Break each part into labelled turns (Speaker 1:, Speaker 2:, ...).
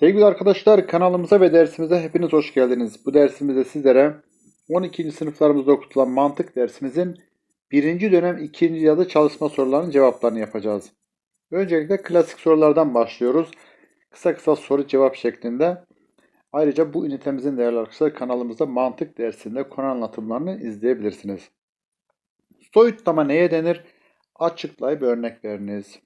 Speaker 1: Sevgili arkadaşlar kanalımıza ve dersimize hepiniz hoş geldiniz. Bu dersimizde sizlere 12. sınıflarımızda okutulan mantık dersimizin 1. dönem 2. yazı çalışma sorularının cevaplarını yapacağız. Öncelikle klasik sorulardan başlıyoruz. Kısa kısa soru cevap şeklinde. Ayrıca bu ünitemizin değerli arkadaşlar kanalımızda mantık dersinde konu anlatımlarını izleyebilirsiniz. Soyutlama neye denir? Açıklayıp örnek veriniz.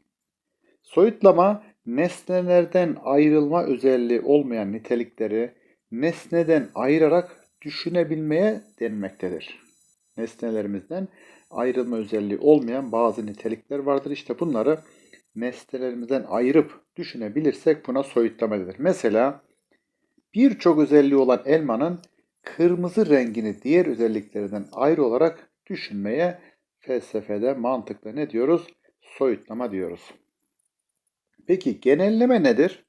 Speaker 1: Soyutlama nesnelerden ayrılma özelliği olmayan nitelikleri nesneden ayırarak düşünebilmeye denmektedir. Nesnelerimizden ayrılma özelliği olmayan bazı nitelikler vardır. İşte bunları nesnelerimizden ayırıp düşünebilirsek buna soyutlama denir. Mesela birçok özelliği olan elmanın kırmızı rengini diğer özelliklerinden ayrı olarak düşünmeye felsefede, mantıkta ne diyoruz? Soyutlama diyoruz. Peki genelleme nedir?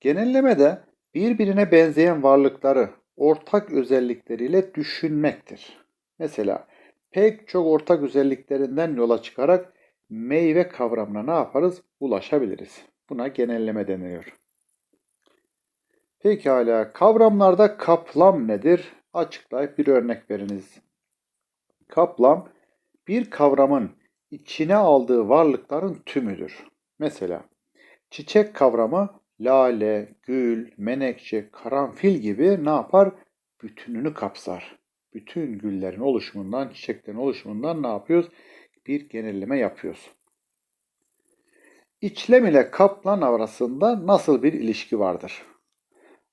Speaker 1: Genelleme de birbirine benzeyen varlıkları ortak özellikleriyle düşünmektir. Mesela pek çok ortak özelliklerinden yola çıkarak meyve kavramına ne yaparız? Ulaşabiliriz. Buna genelleme deniyor. Pekala kavramlarda kaplam nedir? Açıklayıp bir örnek veriniz. Kaplam bir kavramın içine aldığı varlıkların tümüdür. Mesela çiçek kavramı lale, gül, menekşe, karanfil gibi ne yapar? Bütününü kapsar. Bütün güllerin oluşumundan, çiçeklerin oluşumundan ne yapıyoruz? Bir genelleme yapıyoruz. İçlem ile kaplan arasında nasıl bir ilişki vardır?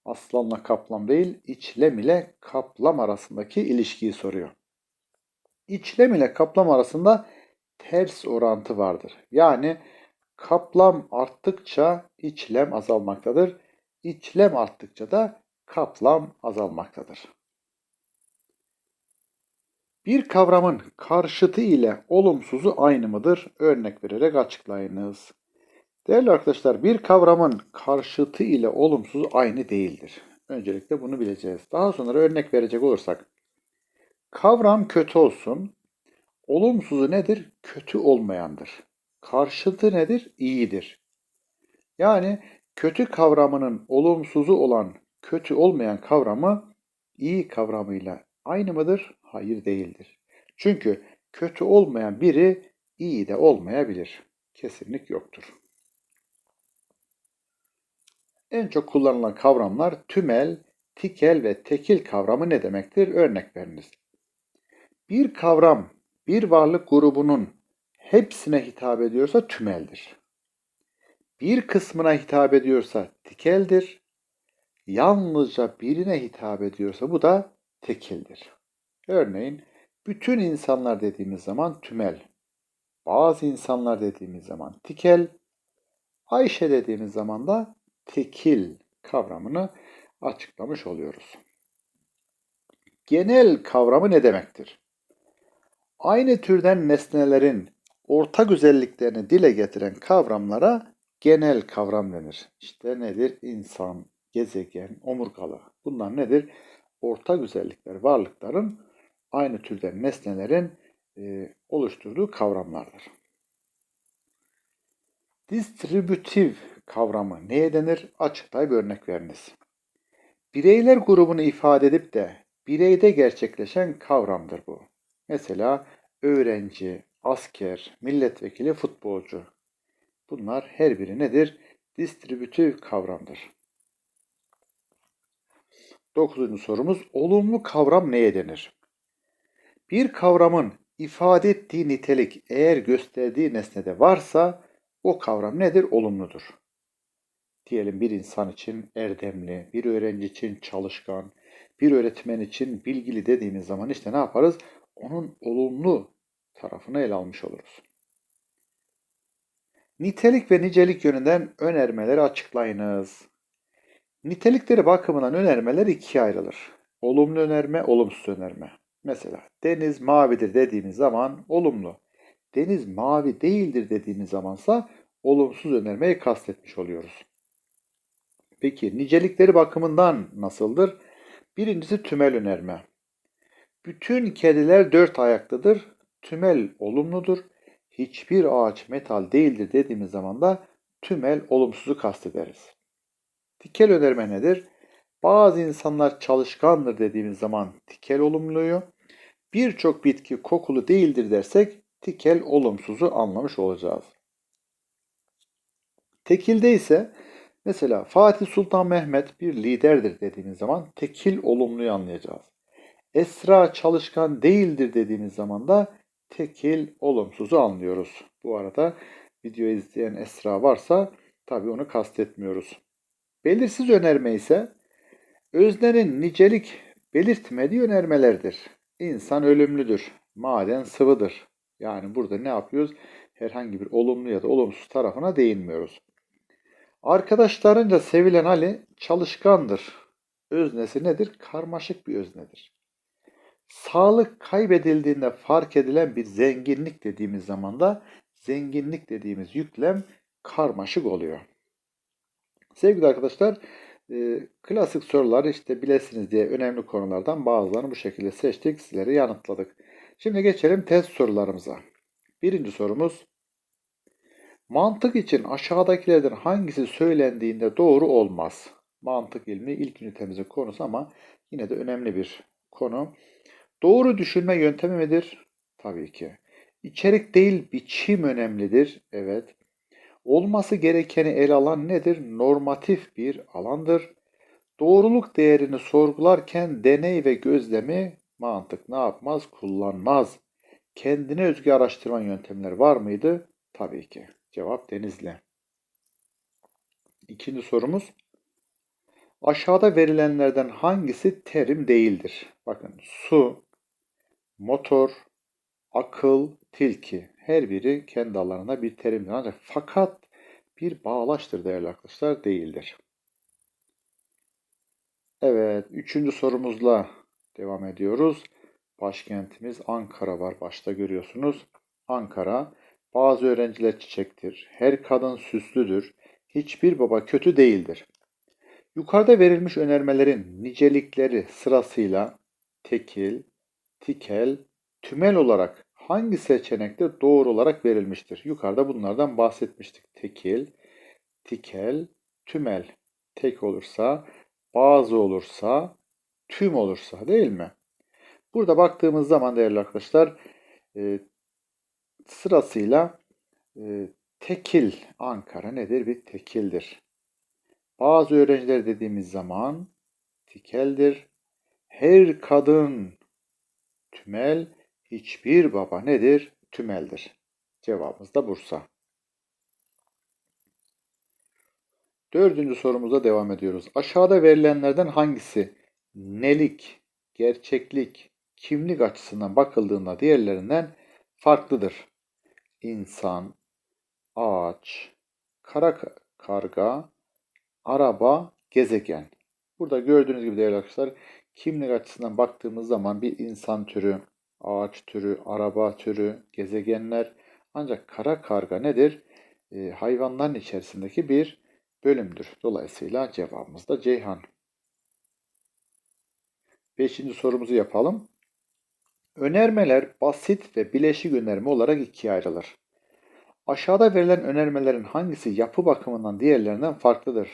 Speaker 1: Aslanla kaplan değil, içlem ile kaplam arasındaki ilişkiyi soruyor. İçlem ile kaplam arasında ters orantı vardır. Yani Kaplam arttıkça içlem azalmaktadır. İçlem arttıkça da kaplam azalmaktadır. Bir kavramın karşıtı ile olumsuzu aynı mıdır? Örnek vererek açıklayınız. Değerli arkadaşlar bir kavramın karşıtı ile olumsuzu aynı değildir. Öncelikle bunu bileceğiz. Daha sonra örnek verecek olursak. Kavram kötü olsun. Olumsuzu nedir? Kötü olmayandır. Karşıtı nedir? İyidir. Yani kötü kavramının olumsuzu olan kötü olmayan kavramı iyi kavramıyla aynı mıdır? Hayır değildir. Çünkü kötü olmayan biri iyi de olmayabilir. Kesinlik yoktur. En çok kullanılan kavramlar tümel, tikel ve tekil kavramı ne demektir? Örnek veriniz. Bir kavram bir varlık grubunun hepsine hitap ediyorsa tümeldir. Bir kısmına hitap ediyorsa tikeldir. Yalnızca birine hitap ediyorsa bu da tekildir. Örneğin bütün insanlar dediğimiz zaman tümel, bazı insanlar dediğimiz zaman tikel, Ayşe dediğimiz zaman da tekil kavramını açıklamış oluyoruz. Genel kavramı ne demektir? Aynı türden nesnelerin ortak özelliklerini dile getiren kavramlara genel kavram denir. İşte nedir? İnsan, gezegen, omurgalı. Bunlar nedir? Ortak özellikler, varlıkların aynı türden nesnelerin e, oluşturduğu kavramlardır. Distribütif kavramı neye denir? Açıklayıp örnek veriniz. Bireyler grubunu ifade edip de bireyde gerçekleşen kavramdır bu. Mesela öğrenci, asker, milletvekili, futbolcu. Bunlar her biri nedir? Distribütif kavramdır. Dokuzuncu sorumuz olumlu kavram neye denir? Bir kavramın ifade ettiği nitelik eğer gösterdiği nesnede varsa o kavram nedir? Olumludur. Diyelim bir insan için erdemli, bir öğrenci için çalışkan, bir öğretmen için bilgili dediğimiz zaman işte ne yaparız? Onun olumlu tarafını ele almış oluruz. Nitelik ve nicelik yönünden önermeleri açıklayınız. Nitelikleri bakımından önermeler ikiye ayrılır. Olumlu önerme, olumsuz önerme. Mesela deniz mavidir dediğimiz zaman olumlu. Deniz mavi değildir dediğimiz zamansa olumsuz önermeyi kastetmiş oluyoruz. Peki nicelikleri bakımından nasıldır? Birincisi tümel önerme. Bütün kediler dört ayaklıdır tümel olumludur. Hiçbir ağaç metal değildir dediğimiz zaman da tümel olumsuzu kastederiz. Tikel önerme nedir? Bazı insanlar çalışkandır dediğimiz zaman tikel olumluyu, birçok bitki kokulu değildir dersek tikel olumsuzu anlamış olacağız. Tekilde ise mesela Fatih Sultan Mehmet bir liderdir dediğimiz zaman tekil olumluyu anlayacağız. Esra çalışkan değildir dediğimiz zaman da tekil olumsuzu anlıyoruz. Bu arada video izleyen Esra varsa tabii onu kastetmiyoruz. Belirsiz önerme ise öznenin nicelik belirtmediği önermelerdir. İnsan ölümlüdür, maden sıvıdır. Yani burada ne yapıyoruz? Herhangi bir olumlu ya da olumsuz tarafına değinmiyoruz. Arkadaşlarınca sevilen Ali çalışkandır. Öznesi nedir? Karmaşık bir öznedir. Sağlık kaybedildiğinde fark edilen bir zenginlik dediğimiz zaman da zenginlik dediğimiz yüklem karmaşık oluyor. Sevgili arkadaşlar, e, klasik soruları işte bilesiniz diye önemli konulardan bazılarını bu şekilde seçtik, sizlere yanıtladık. Şimdi geçelim test sorularımıza. Birinci sorumuz, mantık için aşağıdakilerden hangisi söylendiğinde doğru olmaz? Mantık ilmi ilk ünitemizin konusu ama yine de önemli bir konu. Doğru düşünme yöntemi midir? Tabii ki. İçerik değil biçim önemlidir. Evet. Olması gerekeni ele alan nedir? Normatif bir alandır. Doğruluk değerini sorgularken deney ve gözlemi mantık ne yapmaz? Kullanmaz. Kendine özgü araştırma yöntemleri var mıydı? Tabii ki. Cevap Denizli. İkinci sorumuz. Aşağıda verilenlerden hangisi terim değildir? Bakın su, motor, akıl, tilki her biri kendi alanına bir terimdir. Ancak fakat bir bağlaçtır değerli arkadaşlar değildir. Evet, üçüncü sorumuzla devam ediyoruz. Başkentimiz Ankara var. Başta görüyorsunuz. Ankara. Bazı öğrenciler çiçektir. Her kadın süslüdür. Hiçbir baba kötü değildir. Yukarıda verilmiş önermelerin nicelikleri sırasıyla tekil, tikel, tümel olarak hangi seçenekte doğru olarak verilmiştir? Yukarıda bunlardan bahsetmiştik. Tekil, tikel, tümel. Tek olursa, bazı olursa, tüm olursa değil mi? Burada baktığımız zaman değerli arkadaşlar e, sırasıyla e, tekil Ankara nedir? Bir tekildir. Bazı öğrenciler dediğimiz zaman tikeldir. Her kadın tümel, hiçbir baba nedir? Tümeldir. Cevabımız da Bursa. Dördüncü sorumuza devam ediyoruz. Aşağıda verilenlerden hangisi nelik, gerçeklik, kimlik açısından bakıldığında diğerlerinden farklıdır? İnsan, ağaç, kara karga, araba, gezegen. Burada gördüğünüz gibi değerli arkadaşlar kimlik açısından baktığımız zaman bir insan türü, ağaç türü, araba türü, gezegenler ancak kara karga nedir? E, hayvanların içerisindeki bir bölümdür. Dolayısıyla cevabımız da Ceyhan. Beşinci sorumuzu yapalım. Önermeler basit ve bileşik önerme olarak ikiye ayrılır. Aşağıda verilen önermelerin hangisi yapı bakımından diğerlerinden farklıdır?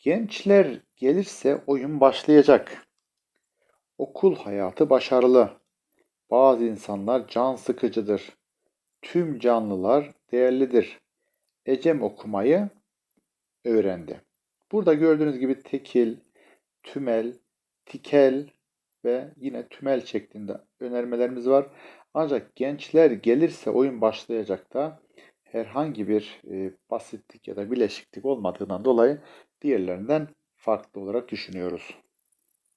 Speaker 1: Gençler gelirse oyun başlayacak. Okul hayatı başarılı. Bazı insanlar can sıkıcıdır. Tüm canlılar değerlidir. Ecem okumayı öğrendi. Burada gördüğünüz gibi tekil, tümel, tikel ve yine tümel şeklinde önermelerimiz var. Ancak gençler gelirse oyun başlayacak da herhangi bir e, basitlik ya da bileşiklik olmadığından dolayı diğerlerinden farklı olarak düşünüyoruz.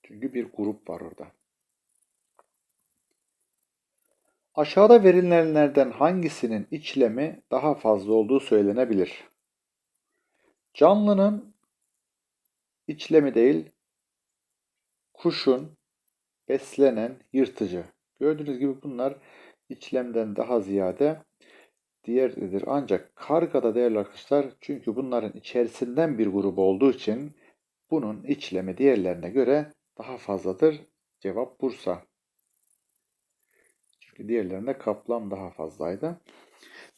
Speaker 1: Çünkü bir grup var orada. Aşağıda verilenlerden hangisinin içlemi daha fazla olduğu söylenebilir? Canlının içlemi değil, kuşun beslenen yırtıcı. Gördüğünüz gibi bunlar içlemden daha ziyade diğerdir. Ancak kargada değerli arkadaşlar çünkü bunların içerisinden bir grup olduğu için bunun içlemi diğerlerine göre daha fazladır. Cevap Bursa. Çünkü diğerlerinde kaplan daha fazlaydı.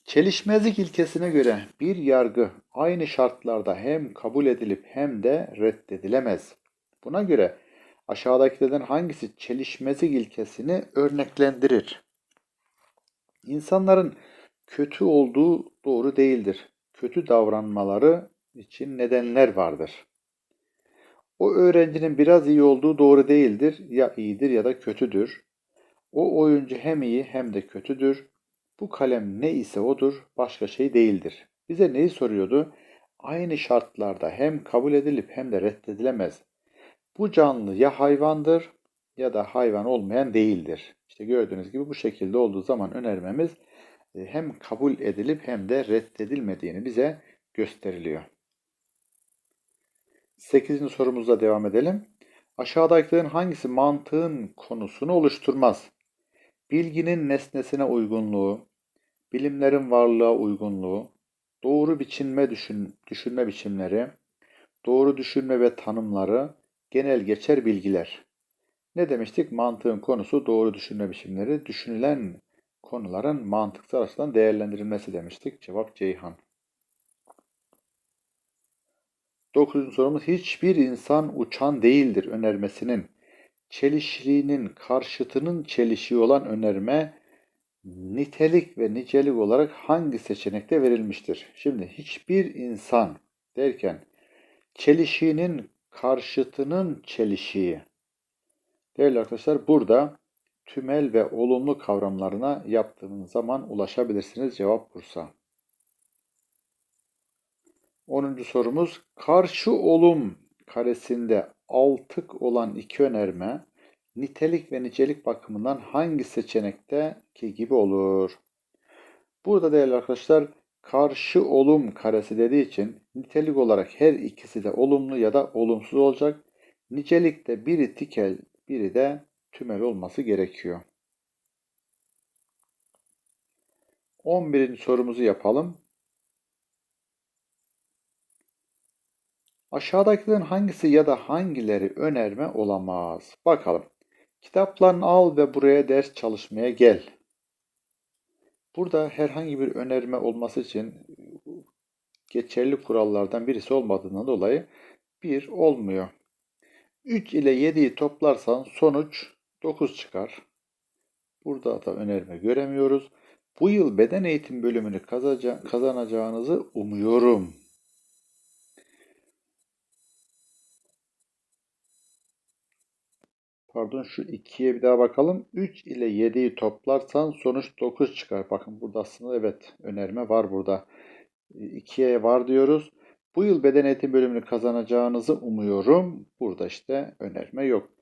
Speaker 1: Çelişmezlik ilkesine göre bir yargı aynı şartlarda hem kabul edilip hem de reddedilemez. Buna göre aşağıdakilerden hangisi çelişmezlik ilkesini örneklendirir? İnsanların kötü olduğu doğru değildir. Kötü davranmaları için nedenler vardır. O öğrencinin biraz iyi olduğu doğru değildir. Ya iyidir ya da kötüdür. O oyuncu hem iyi hem de kötüdür. Bu kalem ne ise odur, başka şey değildir. Bize neyi soruyordu? Aynı şartlarda hem kabul edilip hem de reddedilemez. Bu canlı ya hayvandır ya da hayvan olmayan değildir. İşte gördüğünüz gibi bu şekilde olduğu zaman önermemiz hem kabul edilip hem de reddedilmediğini bize gösteriliyor. 8. sorumuzla devam edelim. Aşağıdakilerin hangisi mantığın konusunu oluşturmaz? Bilginin nesnesine uygunluğu, bilimlerin varlığa uygunluğu, doğru biçinme düşün, düşünme biçimleri, doğru düşünme ve tanımları, genel geçer bilgiler. Ne demiştik? Mantığın konusu doğru düşünme biçimleri, düşünülen konuların mantıksal açıdan değerlendirilmesi demiştik. Cevap Ceyhan. Dokuzuncu sorumuz hiçbir insan uçan değildir önermesinin çelişliğinin karşıtının çelişiği olan önerme nitelik ve nicelik olarak hangi seçenekte verilmiştir? Şimdi hiçbir insan derken çelişiğinin karşıtının çelişiği. Değerli arkadaşlar burada tümel ve olumlu kavramlarına yaptığınız zaman ulaşabilirsiniz. Cevap Bursa. 10. sorumuz karşı olum karesinde altık olan iki önerme nitelik ve nicelik bakımından hangi seçenekteki gibi olur? Burada değerli arkadaşlar karşı olum karesi dediği için nitelik olarak her ikisi de olumlu ya da olumsuz olacak. Nicelikte biri tikel, biri de tümel olması gerekiyor. 11. sorumuzu yapalım. Aşağıdakilerin hangisi ya da hangileri önerme olamaz? Bakalım. Kitaplarını al ve buraya ders çalışmaya gel. Burada herhangi bir önerme olması için geçerli kurallardan birisi olmadığından dolayı bir olmuyor. 3 ile 7'yi toplarsan sonuç 9 çıkar. Burada da önerme göremiyoruz. Bu yıl beden eğitim bölümünü kazanacağınızı umuyorum. Pardon şu 2'ye bir daha bakalım. 3 ile 7'yi toplarsan sonuç 9 çıkar. Bakın burada aslında evet önerme var burada. 2'ye var diyoruz. Bu yıl beden eğitim bölümünü kazanacağınızı umuyorum. Burada işte önerme yok.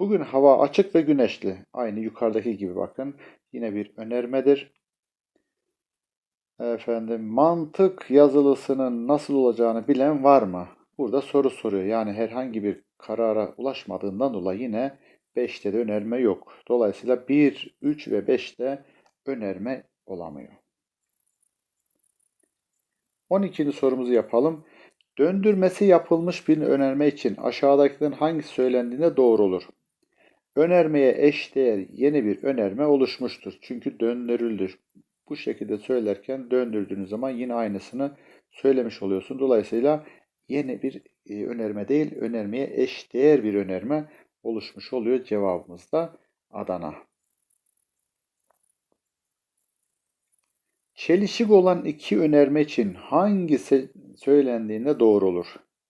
Speaker 1: Bugün hava açık ve güneşli. Aynı yukarıdaki gibi bakın. Yine bir önermedir. Efendim mantık yazılısının nasıl olacağını bilen var mı? Burada soru soruyor. Yani herhangi bir karara ulaşmadığından dolayı yine 5'te de önerme yok. Dolayısıyla 1, 3 ve 5'te önerme olamıyor. 12. sorumuzu yapalım. Döndürmesi yapılmış bir önerme için aşağıdakilerin hangisi söylendiğinde doğru olur? Önermeye eşdeğer yeni bir önerme oluşmuştur. Çünkü döndürüldü. Bu şekilde söylerken döndürdüğünüz zaman yine aynısını söylemiş oluyorsun. Dolayısıyla yeni bir e, önerme değil, önermeye eşdeğer bir önerme oluşmuş oluyor. Cevabımız da Adana. Çelişik olan iki önerme için hangisi söylendiğinde doğru olur?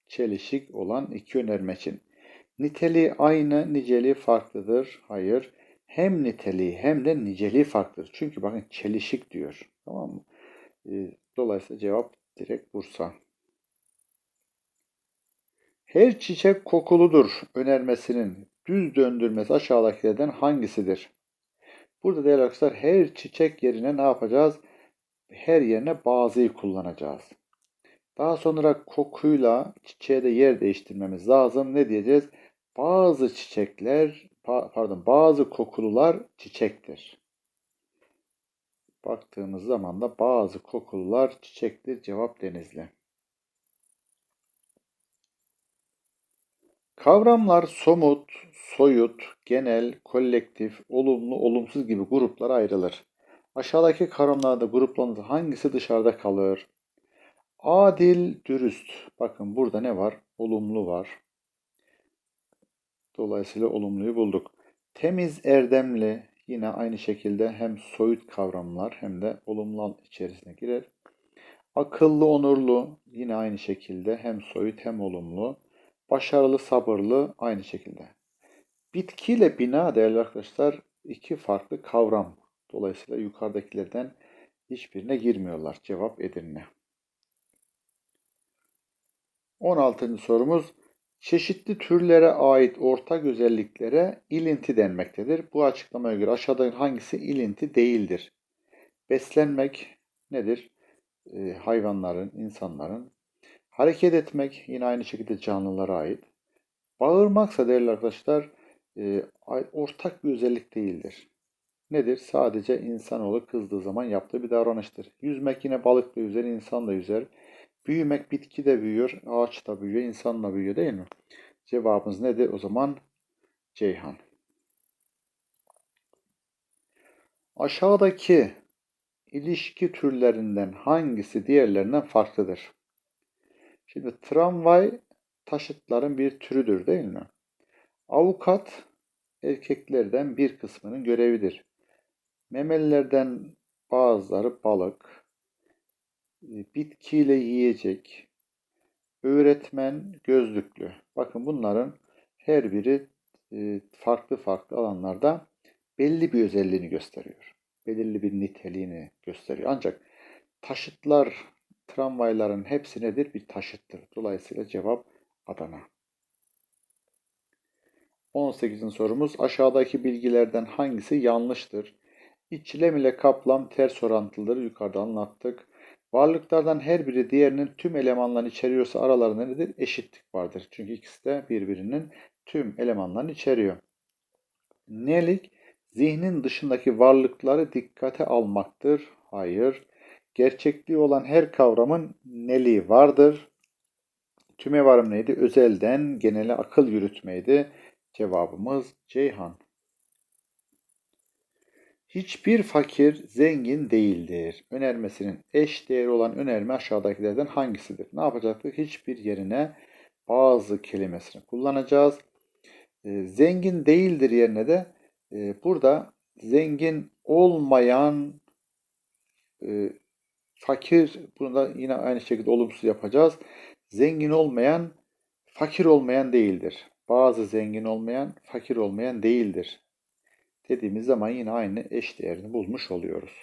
Speaker 1: Çelişik olan iki önerme için. Niteliği aynı, niceliği farklıdır. Hayır. Hem niteliği hem de niceliği farklıdır. Çünkü bakın çelişik diyor. Tamam mı? Ee, dolayısıyla cevap direkt Bursa. Her çiçek kokuludur önermesinin düz döndürmesi aşağıdakilerden hangisidir? Burada değerli arkadaşlar her çiçek yerine ne yapacağız? Her yerine bazıyı kullanacağız. Daha sonra kokuyla çiçeğe de yer değiştirmemiz lazım. Ne diyeceğiz? Bazı çiçekler, pardon bazı kokulular çiçektir. Baktığımız zaman da bazı kokulular çiçektir. Cevap denizli. Kavramlar somut, soyut, genel, kolektif, olumlu, olumsuz gibi gruplara ayrılır. Aşağıdaki kavramlarda gruplandığı hangisi dışarıda kalır? Adil, dürüst. Bakın burada ne var? Olumlu var. Dolayısıyla olumluyu bulduk. Temiz, erdemli yine aynı şekilde hem soyut kavramlar hem de olumlu içerisine girer. Akıllı, onurlu yine aynı şekilde hem soyut hem olumlu. Başarılı, sabırlı aynı şekilde. Bitki ile bina değerli arkadaşlar iki farklı kavram. Dolayısıyla yukarıdakilerden hiçbirine girmiyorlar. Cevap Edirne. 16. sorumuz çeşitli türlere ait ortak özelliklere ilinti denmektedir. Bu açıklamaya göre aşağıdaki hangisi ilinti değildir? Beslenmek nedir? Ee, hayvanların, insanların. Hareket etmek yine aynı şekilde canlılara ait. Bağırmaksa değerli arkadaşlar e, ortak bir özellik değildir. Nedir? Sadece insanoğlu kızdığı zaman yaptığı bir davranıştır. Yüzmek yine balık da yüzer, insan da yüzer. Büyümek bitki de büyüyor, ağaç da büyüyor, insan da büyüyor değil mi? Cevabımız nedir? O zaman Ceyhan. Aşağıdaki ilişki türlerinden hangisi diğerlerinden farklıdır? Şimdi tramvay taşıtların bir türüdür değil mi? Avukat erkeklerden bir kısmının görevidir. Memelilerden bazıları balık, bitkiyle yiyecek, öğretmen gözlüklü. Bakın bunların her biri e, farklı farklı alanlarda belli bir özelliğini gösteriyor. Belirli bir niteliğini gösteriyor. Ancak taşıtlar, tramvayların hepsi nedir? Bir taşıttır. Dolayısıyla cevap Adana. 18. sorumuz aşağıdaki bilgilerden hangisi yanlıştır? İçlem ile kaplam ters orantılıdır. Yukarıda anlattık. Varlıklardan her biri diğerinin tüm elemanlarını içeriyorsa aralarında nedir? Eşitlik vardır. Çünkü ikisi de birbirinin tüm elemanlarını içeriyor. Nelik? Zihnin dışındaki varlıkları dikkate almaktır. Hayır. Gerçekliği olan her kavramın neliği vardır. Tüme varım neydi? Özelden genele akıl yürütmeydi. Cevabımız Ceyhan. Hiçbir fakir zengin değildir. Önermesinin eş değeri olan önerme aşağıdakilerden hangisidir? Ne yapacaktık? Hiçbir yerine bazı kelimesini kullanacağız. E, zengin değildir yerine de e, burada zengin olmayan e, fakir bunu da yine aynı şekilde olumsuz yapacağız. Zengin olmayan fakir olmayan değildir. Bazı zengin olmayan fakir olmayan değildir dediğimiz zaman yine aynı eş değerini bulmuş oluyoruz.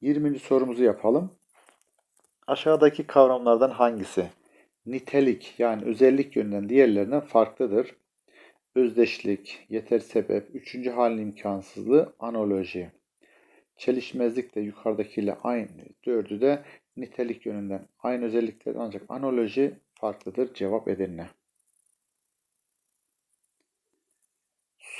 Speaker 1: 20. sorumuzu yapalım. Aşağıdaki kavramlardan hangisi nitelik yani özellik yönünden diğerlerinden farklıdır? Özdeşlik, yeter sebep, üçüncü halin imkansızlığı, analoji. Çelişmezlik de yukarıdakiyle aynı. Dördü de nitelik yönünden aynı özellikler ancak analoji farklıdır. Cevap Edirne.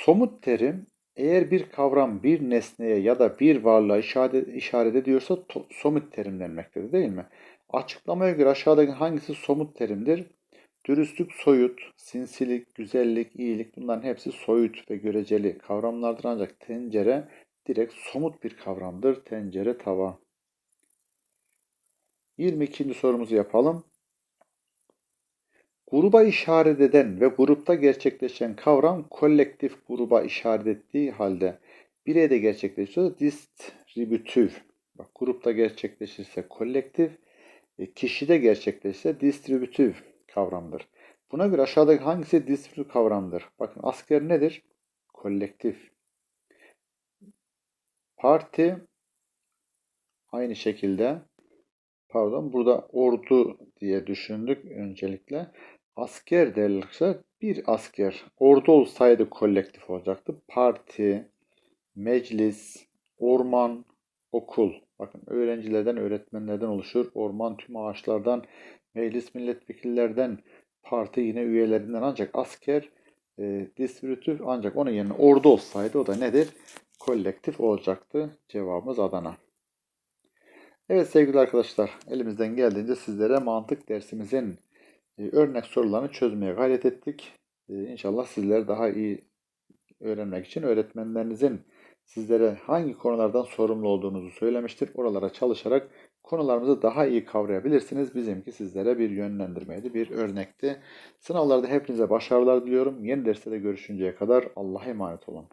Speaker 1: Somut terim eğer bir kavram bir nesneye ya da bir varlığa işaret, işaret ediyorsa somut terim denmektedir değil mi? Açıklamaya göre aşağıdaki hangisi somut terimdir? Dürüstlük soyut, sinsilik, güzellik, iyilik bunların hepsi soyut ve göreceli kavramlardır ancak tencere direkt somut bir kavramdır. Tencere, tava. 22. sorumuzu yapalım. Gruba işaret eden ve grupta gerçekleşen kavram kolektif gruba işaret ettiği halde bireyde gerçekleşiyorsa distribütif. Bak, grupta gerçekleşirse kolektif, e, kişide gerçekleşirse distribütif kavramdır. Buna göre aşağıdaki hangisi distribütif kavramdır? Bakın asker nedir? Kolektif. Parti aynı şekilde pardon burada ordu diye düşündük öncelikle. Asker derlerse bir asker. Ordu olsaydı kolektif olacaktı. Parti, meclis, orman, okul. Bakın öğrencilerden, öğretmenlerden oluşur. Orman tüm ağaçlardan, meclis milletvekillerden, parti yine üyelerinden ancak asker e, distribütif ancak onun yerine ordu olsaydı o da nedir? Kolektif olacaktı. Cevabımız Adana. Evet sevgili arkadaşlar elimizden geldiğince sizlere mantık dersimizin örnek sorularını çözmeye gayret ettik. E, inşallah sizler daha iyi öğrenmek için öğretmenlerinizin sizlere hangi konulardan sorumlu olduğunuzu söylemiştir. Oralara çalışarak konularımızı daha iyi kavrayabilirsiniz. Bizimki sizlere bir yönlendirmeydi, bir örnekti. Sınavlarda hepinize başarılar diliyorum. Yeni derste de görüşünceye kadar Allah'a emanet olun.